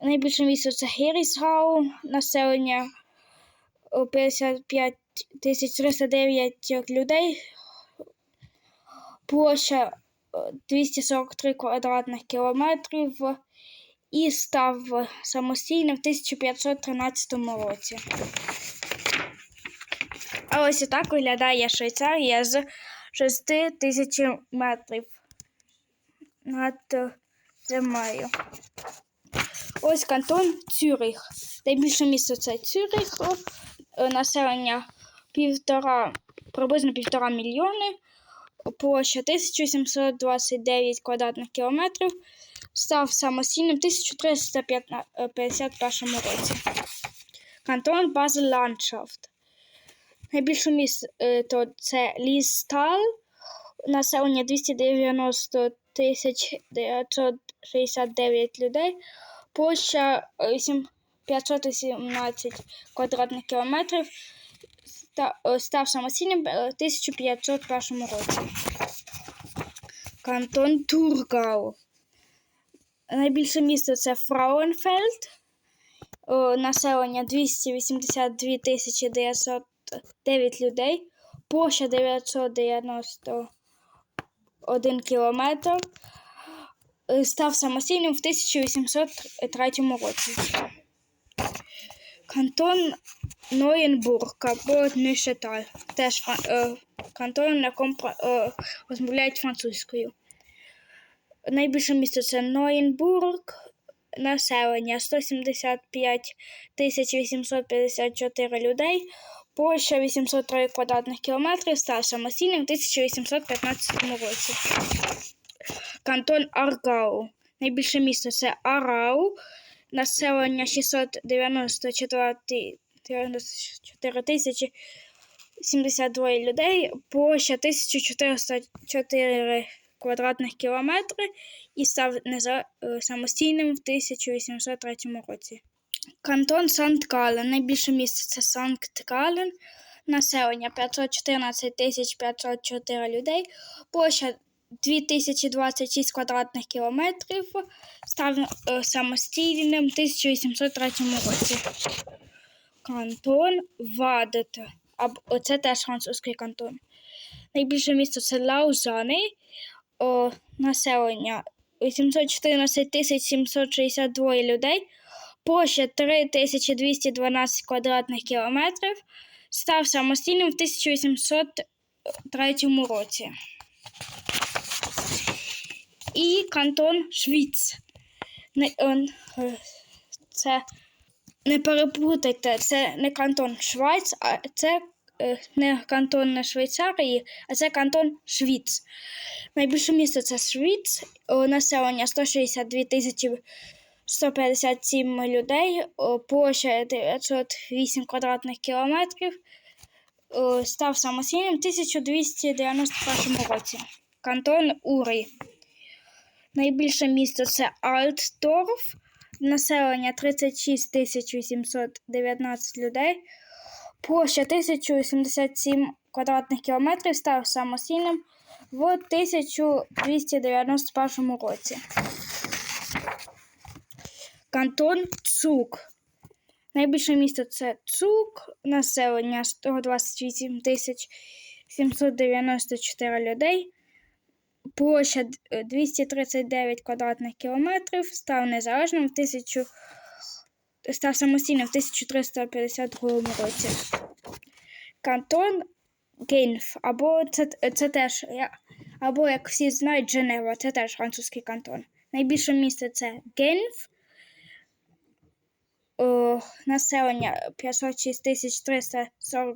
Найбільше місто це Герісгау, населення о, 55 309 людей, площа 243 квадратних кілометрів і став самостійним в 1513 році. А ось і так виглядає Швейцарія з 6 тисяч метрів над землею. Ось кантон Цюрих. Найбільше місто це Цюрих, е, населення півтора, приблизно півтора мільйони, площа 1729 квадратних кілометрів, став самостійним в 1351 році. Кантон Базель Ландшафт. Найбільше місто е, то це Лістал, населення 290 тисяч 969 людей, площа 8 518 квадратних кілометрів, е, став самостійним в 1501 році. Кантон Тургау. Найбільше місто це Фрауенфельд, населення 282 тисячі 909 людей, площа 991 кілометр, Е, став самостійним в 1803 році. Кантон Ноєнбург або Нюшеталь, теж е, кантон, на якому е, розмовляють французькою. Найбільше місто це Ноєнбург, населення 175 854 людей, площа 803 квадратних кілометрів, став самостійним в 1815 році. Кантон Аргау. Найбільше місто це Арау, населення 694 тисячі 72 людей, площа 1404 квадратних кілометри і став е, самостійним в 1803 році. Кантон Санкт-Гален. Найбільше місто це Санкт-Гален. Населення 514 504 людей. Площа 2026 квадратних кілометрів. Став е, самостійним в 1803 році. Кантон Вадет. Це теж французький кантон. Найбільше місто це Лаузани. О, населення 814 762 людей. Площа 3212 квадратних кілометрів. Став самостійним в 1803 році. І кантон Швіц. Не, он, е, це не переплутайте, це не кантон Швайц, а це е, не кантон на Швейцарії, а це кантон Швіц. Найбільше місто це Швіц, населення 162 тисячі 157 людей, площа 908 квадратних кілометрів, став самостійним в 1291 році. Кантон Урі. Найбільше місто це Альтдорф, населення 36 819 людей, площа 1087 квадратних кілометрів, став самостійним в 1291 році. Кантон Цук. Найбільше місто це Цук, населення 128 794 людей, площа 239 квадратних кілометрів, став незалежним в 1000, став самостійним в 1352 році. Кантон Гейнф, або це, це теж, або як всі знають, Женева, це теж французький кантон. Найбільше місце це Гейнф, О, населення 506 340